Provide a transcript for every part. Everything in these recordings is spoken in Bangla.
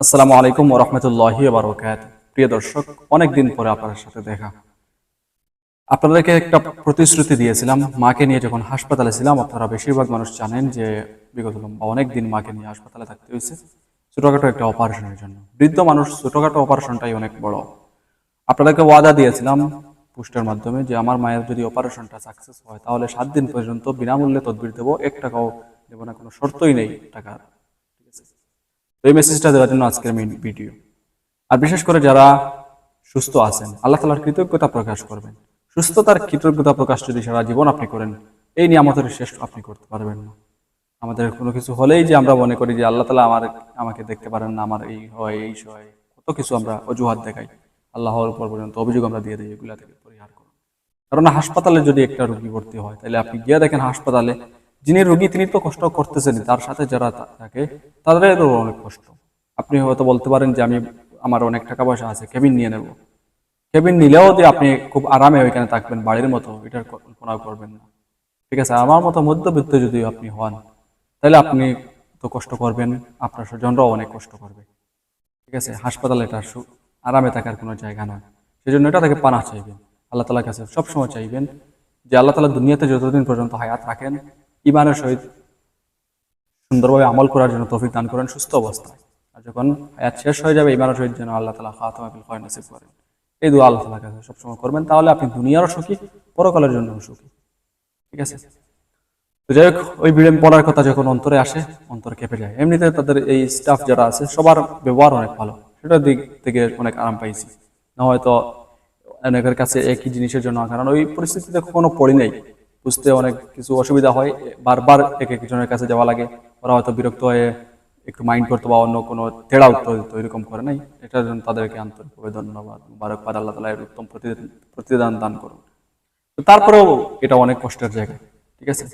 আসসালামু আলাইকুম ওরহমতুল্লাহি বারকাত প্রিয় দর্শক অনেক দিন পরে আপনার সাথে দেখা। আপনাদেরকে একটা প্রতিশ্রুতি দিয়েছিলাম, মাকে নিয়ে যখন হাসপাতালে ছিলাম, আপনারা বেশিরভাগ মানুষ জানেন যে বিগত অনেক দিন মাকে নিয়ে হাসপাতালে থাকতে হয়েছে, ছোটখাটো একটা অপারেশনের জন্য। বৃদ্ধ মানুষ, ছোটখাটো অপারেশনটাই অনেক বড়। আপনাদেরকে ওয়াদা দিয়েছিলাম পোস্টের মাধ্যমে যে আমার মায়ের যদি অপারেশনটা সাকসেস হয়, তাহলে সাত দিন পর্যন্ত বিনামূল্যে তদবির দেবো, এক টাকাও দেবো না, কোনো শর্তই নেই টাকার। ঠিক আছে? এই মেসেজটা দেওয়ার জন্য আজকের ভিডিও আর বিশেষ করে যারা সুস্থ আছেন, আল্লাহ তালার কৃতজ্ঞতা প্রকাশ করবেন। সুস্থতার কৃতজ্ঞতা প্রকাশ যদি সারা জীবন আপনি করেন, এই নিয়ামতের শেষ আপনি করতে পারবেন না। আমাদের কোনো কিছু হলেই যে আমরা মনে করি যে আল্লাহ তালা আমার, আমাকে দেখতে পারেন না, আমার এই হয় এই হয়, কত কিছু আমরা অজুহাত দেখাই। আল্লাহর উপর পর্যন্ত অভিযোগ আমরা দিয়ে দিই, এগুলা থেকে পরিহার করুন। কারণ হাসপাতালে যদি একটা রুগী ভর্তি হয়, তাহলে আপনি গিয়ে দেখেন হাসপাতালে যিনি রোগী, তিনি তো কষ্ট করতেছেন তার সাথে যারা তা- থাকে তাদেরও অনেক কষ্ট। আপনি হয়তো বলতে পারেন যে আমি আমার অনেক টাকা পয়সা আছে, কেবিন নিয়ে নেব। কেবিন নিলেও যে আপনি খুব আরামে ওইখানে থাকবেন, বাড়ির মতো, এটার কল্পনা করবেন না। ঠিক আছে, আমার মতো মধ্যবিত্ত যদি আপনি হন, তাহলে আপনি তো কষ্ট করবেন, আপনার স্বজনরাও অনেক কষ্ট করবে। ঠিক আছে, হাসপাতালে এটা আরামে থাকার কোনো জায়গা নয় সেই জন্য এটা তাকে পানা চাইবেন। আল্লাহ তালার কাছে সবসময় চাইবেন যে আল্লাহ তালা দুনিয়াতে যতদিন পর্যন্ত হায়াত রাখেন ইমানের সহিত সুন্দরভাবে আমল করার জন্য তৌফিক দান করেন, সুস্থ অবস্থায়। আর যখন হায়াত শেষ হয়ে যাবে, ইমানের সহিত যেন আল্লাহ তালা খাতামাবিল হয় নসিব করেন। এই দু আল্লাহ তালার কাছে সবসময় করবেন। তাহলে আপনি দুনিয়ারও সুখী, পরকালের জন্য সুখী। ঠিক আছে? তো যাই হোক, ওই ভিডিও পড়ার কথা যখন অন্তরে আসে, অন্তর কেঁপে যায়। এমনিতে তাদের এই স্টাফ যারা আছে, সবার ব্যবহার অনেক ভালো। সেটার দিক থেকে অনেক আরাম পাইছি। না হয়তো অনেকের কাছে একই জিনিসের জন্য কারণ ওই পরিস্থিতিতে কখনো পড়ি নাই। বুঝতে অনেক কিছু অসুবিধা হয়। বারবার এক একজনের কাছে যাওয়া লাগে। ওরা হয়তো বিরক্ত হয়ে একটু মাইন্ড করতো বা অন্য কোনো তেড়া উত্তর দিত এরকম করে নাই। এটার জন্য তাদেরকে আন্তরিকভাবে ধন্যবাদ। মুবারকবাদ আল্লাহ তালা এর উত্তম প্রতিদান দান করুন। তারপরেও এটা অনেক কষ্টের জায়গা, ঠিক আছে?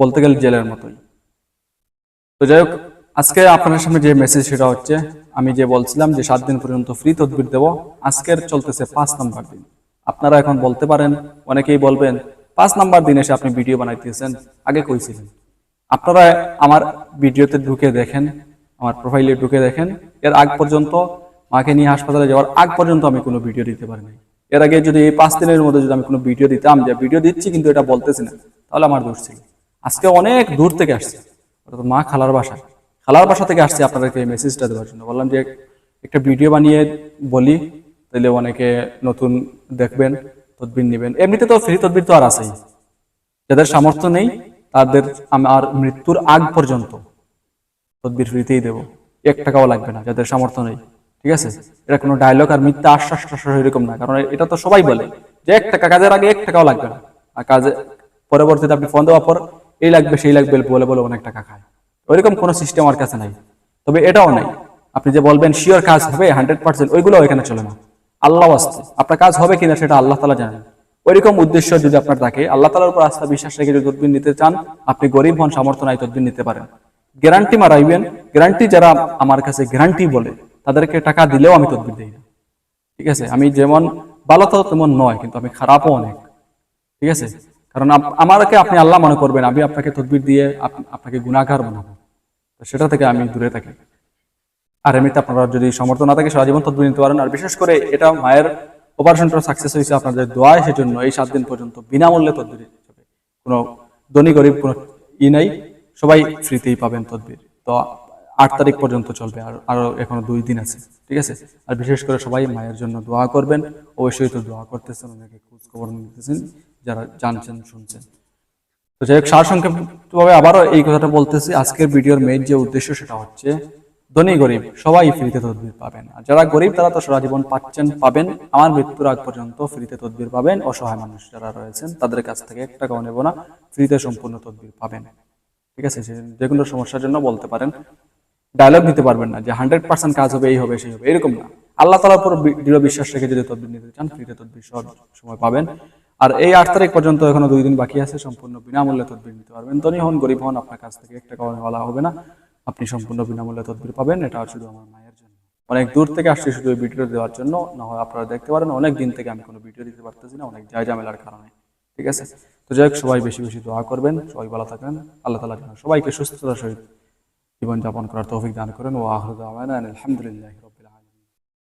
বলতে গেলে জেলের মতোই। তো যাই হোক, আজকে আপনার সামনে যে মেসেজ সেটা হচ্ছে, আমি যে বলছিলাম যে সাত দিন পর্যন্ত ফ্রি তদবির দেব, আজকের চলতেছে পাঁচ নম্বর দিন। আপনারা এখন বলতে পারেন, অনেকেই বলবেন পাঁচ নাম্বার দিন এসে আপনি ভিডিও বানাইতেছেন, আগে কইছিলেন। আপনারা আমার ভিডিওতে ঢুকে দেখেন, আমার প্রোফাইলে ঢুকে দেখেন, এর আগ পর্যন্ত মাকে নিয়ে হাসপাতালে যাওয়ার আগ পর্যন্ত আমি কোনো ভিডিও দিতে পারি নাই। এর আগে যদি এই পাঁচ দিনের মধ্যে যদি আমি কোনো ভিডিও দিতাম যে, ভিডিও দিচ্ছি কিন্তু এটা বলতেছি না তাহলে আমার দোষ ছিল। আজকে অনেক দূর থেকে আসছে। অর্থাৎ মা খালার বাসা। খালার বাসা থেকে আসছে আপনাদেরকে এই মেসেজটা দেওয়ার জন্য। বললাম যে, একটা ভিডিও বানিয়ে বলি তাহলে অনেকে নতুন দেখবেন তদবির নেবেন। এমনিতে তো ফ্রি তদবির তো আর আছেই। যাদের সামর্থ্য নেই, তাদের আমার মৃত্যুর আগ পর্যন্ত তদবির ফ্রিতেই দেবো। এক টাকাও লাগবে না, যাদের সামর্থ্য নেই। ঠিক আছে? এটা কোনো ডায়লগ আর মিথ্যা আশ্বাস টাশ্বাস এরকম না, কারণ এটা তো সবাই বলে যে এক টাকা, কাজের আগে এক টাকাও লাগবে না। আর কাজে পরবর্তীতে আপনি ফোন দেওয়ার পর এই লাগবে, সেই লাগবে, বলে বলে অনেক টাকা খায়। ওইরকম কোনো সিস্টেম আমার কাছে নাই। তবে এটাও নাই। আপনি যে বলবেন শিওর কাজ হবে হান্ড্রেড পার্সেন্ট ওইগুলো এখানে চলে না। আল্লাহ আসতে আপনার কাজ হবে কিনা সেটা আল্লাহ তালা জানেন। ওইরকম উদ্দেশ্য যদি আপনার থাকে, আল্লাহ তালার উপর আস্থা বিশ্বাস রেখে যদি তদবির নিতে চান, আপনি গরিব হন, সামর্থ্য নাই, তদবির নিতে পারেন। গ্যারান্টি মারাইবেন। গ্যারান্টি যারা আমার কাছে গ্যারান্টি বলে, তাদেরকে টাকা দিলেও আমি তদবির দিই না। ঠিক আছে? আমি যেমন ভালো তো তেমন নয়, কিন্তু আমি খারাপও অনেক। ঠিক আছে? কারণ আমাকে আপনি আল্লাহ মনে করবেন, আমি আপনাকে তদবির দিয়ে আপনাকে গুণাগার বানাবো। সেটা থেকে আমি দূরে থাকি। আর এমনিতে আপনারা যদি সমর্থন না থাকে সারা জীবন নিতে পারেন। আর বিশেষ করে এটা মায়ের অপারেশনটা সাকসেস হয়েছে আপনাদের দোয়ায়, সেজন্য এই সাত দিন পর্যন্ত বিনামূল্যে তদবির কোনো ধনী গরিব, কোনো ই নাই, সবাই ফ্রিতেই পাবেন তদবির। তো আট তারিখ পর্যন্ত চলবে, আর আরও এখনও দুই দিন আছে, ঠিক আছে? আর বিশেষ করে সবাই মায়ের জন্য দোয়া করবেন। অবশ্যই তো দোয়া করতেছেন, অনেকে খোঁজ খবর নিতেছেন, যারা জানছেন, শুনছেন। তো যাই হোক সারসংক্ষেপভাবে আবারও এই কথাটা বলতেছি। আজকের ভিডিওর মেইন যে উদ্দেশ্য, সেটা হচ্ছে ধনী গরিব, সবাই ফ্রিতে তদবির পাবেন। আর যারা গরিব, তারা তো সারা জীবন পাচ্ছেন, পাবেন। আমার মৃত্যুর আগ পর্যন্ত ফ্রিতে তদবির পাবেন। অসহায় মানুষ যারা রয়েছেন, তাদের কাছ থেকে এক টাকাও নেব না। ফ্রিতে সম্পূর্ণ তদবির পাবেন। ঠিক আছে যে- কোনো সমস্যার জন্য বলতে পারেন। ডায়লগ দিতে পারবেন না যে হান্ড্রেড পার্সেন্ট কাজ হবে, এই হবে, সেই হবে, এরকম না। আল্লাহ তালার উপর দৃঢ় বিশ্বাস রেখে যদি তদবির নিতে চান, ফ্রিতে তদবির সব সময় পাবেন। আর এই আট তারিখ পর্যন্ত এখনও দুই দিন বাকি আছে, সম্পূর্ণ বিনামূল্যে তদবির নিতে পারবেন। ধনী হন, গরিব হন, আপনার কাছ থেকে এক টাকাও নেওয়া হবে না। আপনি সম্পূর্ণ বিনামূল্যে তদবির পাবেন। এটা শুধু আমার মায়ের জন্য। অনেক দূর থেকে আসছে শুধু এই ভিডিও দেওয়ার জন্য। না হয় আপনারা দেখতে পারেন, অনেক দিন থেকে আমি কোনো ভিডিও দিতে পারতেছি না, অনেক যায় ঝামেলার কারণে। ঠিক আছে? তো যাই হোক, সবাই বেশি বেশি দোয়া করবেন, সবাই ভালো থাকবেন। আল্লাহ তালা সবাইকে সুস্থতার সহিত জীবনযাপন করার তৌফিক দান করেন। ও আহরুদ আলহামদুলিল্লাহ